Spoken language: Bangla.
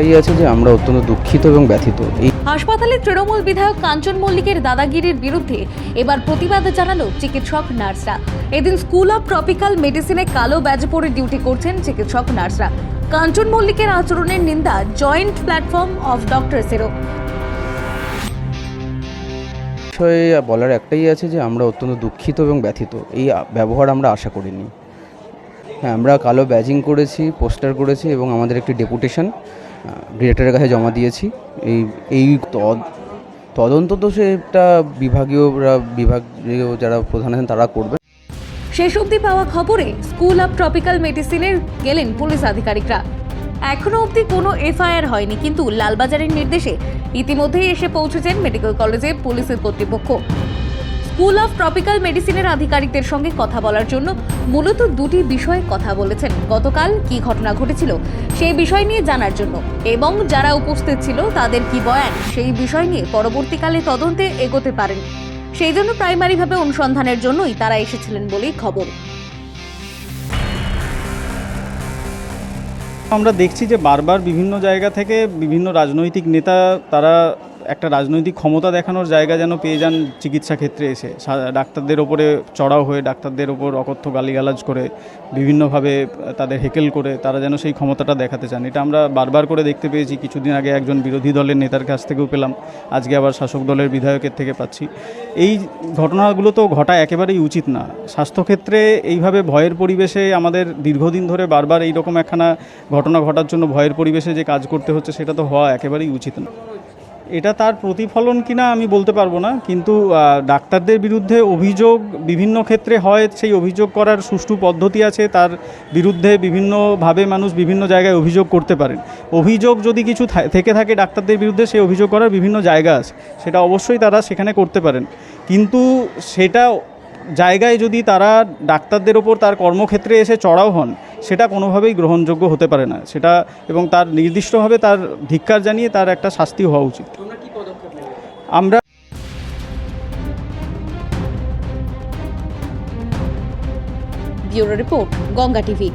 একটাই আছে যে আমরা অত্যন্ত দুঃখিত এবং ব্যথিত। এই হাসপাতালে তৃণমূল বিধায়ক কাঞ্চন মল্লিকের দাদাগিরির বিরুদ্ধে এবার প্রতিবাদ জানালো চিকিৎসক নার্সরা। এদিন স্কুল অফ ট্রপিক্যাল মেডিসিনে কালো ব্যাজ পরে ডিউটি করছেন চিকিৎসক নার্সরা। কাঞ্চন মল্লিকের আচরণের নিন্দা জয়েন্ট প্ল্যাটফর্ম অফ ডক্টরসেরও। বিষয়ে বলার একটাই আছে যে আমরা অত্যন্ত দুঃখিত এবং ব্যথিত। এই ব্যবহার আমরা আশা করিনি। হ্যাঁ আমরা কালো ব্যাজিং করেছি পোস্টার করেছি এবং আমাদের একটি ডেপুটেশন। ডিরেক্টরের কাছে জমা দিয়েছি। এই এই তদ- তদন্ত তো সেটা বিভাগীয় বিভাগীয় যারা প্রধান আছেন তারা করবে। শেষ অবধি পাওয়া খবরে স্কুল অফ ট্রপিক্যাল মেডিসিনের গেলেন পুলিশ আধিকারিকরা। এখনও অবধি কোনো এফআইআর হয়নি, কিন্তু লালবাজারের নির্দেশে ইতিমধ্যেই এসে পৌঁছেছেন মেডিকেল কলেজে পুলিশের কর্তৃপক্ষ। স্কুল অফ ট্রপিক্যাল মেডিসিনের আধিকারিকদের সঙ্গে কথা বলার জন্য মূলত দুটি বিষয়ে কথা বলেছেন। গতকাল কি ঘটনা ঘটেছিল সেই বিষয় নিয়ে জানার জন্য। এবং যারা উপস্থিত ছিল, তাদের কি বয়ান সেই বিষয় নিয়ে পরবর্তীকালে তদন্তে এগোতে পারেন। সেই জন্য প্রাইমারিভাবে অনুসন্ধানের জন্যই তারা এসেছিলেন বলেই খবর। আমরা দেখছি যে বারবার বিভিন্ন জায়গা থেকে বিভিন্ন রাজনৈতিক নেতা তারা একটা রাজনৈতিক ক্ষমতা দেখানোর জায়গা যেন পেয়ে যান চিকিৎসা ক্ষেত্রে এসে। ডাক্তারদের ওপরে চড়াও হয়ে, ডাক্তারদের ওপর অকথ্য গালিগালাজ করে, বিভিন্নভাবে তাদের হেকেল করে, তারা যেন সেই ক্ষমতাটা দেখাতে চান। এটা আমরা বারবার করে দেখতে পেয়েছি। কিছুদিন আগে একজন বিরোধী দলের নেতার কাছ থেকেও পেলাম। আজকে আবার শাসক দলের বিধায়কের থেকে পাচ্ছি। এই ঘটনাগুলো তো ঘটা একেবারেই উচিত না। স্বাস্থ্যক্ষেত্রে এইভাবে ভয়ের পরিবেশে আমাদের দীর্ঘদিন ধরে বারবার এইরকম একখানা ঘটনা ঘটার জন্য ভয়ের পরিবেশে যে কাজ করতে হচ্ছে, সেটা তো হওয়া একেবারেই উচিত না। এটা তার প্রতিফলন কিনা আমি বলতে পারব না, কিন্তু ডাক্তারদের বিরুদ্ধে অভিযোগ বিভিন্ন ক্ষেত্রে হয়, সেই অভিযোগ করার সুষ্ঠু পদ্ধতি আছে, তার বিরুদ্ধে বিভিন্নভাবে মানুষ বিভিন্ন জায়গায় অভিযোগ করতে পারেন। অভিযোগ যদি কিছু থেকে থাকে ডাক্তারদের বিরুদ্ধে, সেই অভিযোগ করার বিভিন্ন জায়গা আছে, সেটা অবশ্যই তারা সেখানে করতে পারেন। কিন্তু সেটা জায়গায় যদি তারা ডাক্তারদের ওপর তার কর্মক্ষেত্রে এসে চড়াও হন সেটা কোনোভাবেই গ্রহণযোগ্য হতে পারে না। সেটা এবং তার নির্দিষ্টভাবে তার ধিক্কার জানিয়ে তার একটা শাস্তি হওয়া উচিত। আমরা ব্যুরো রিপোর্ট গঙ্গা টিভি।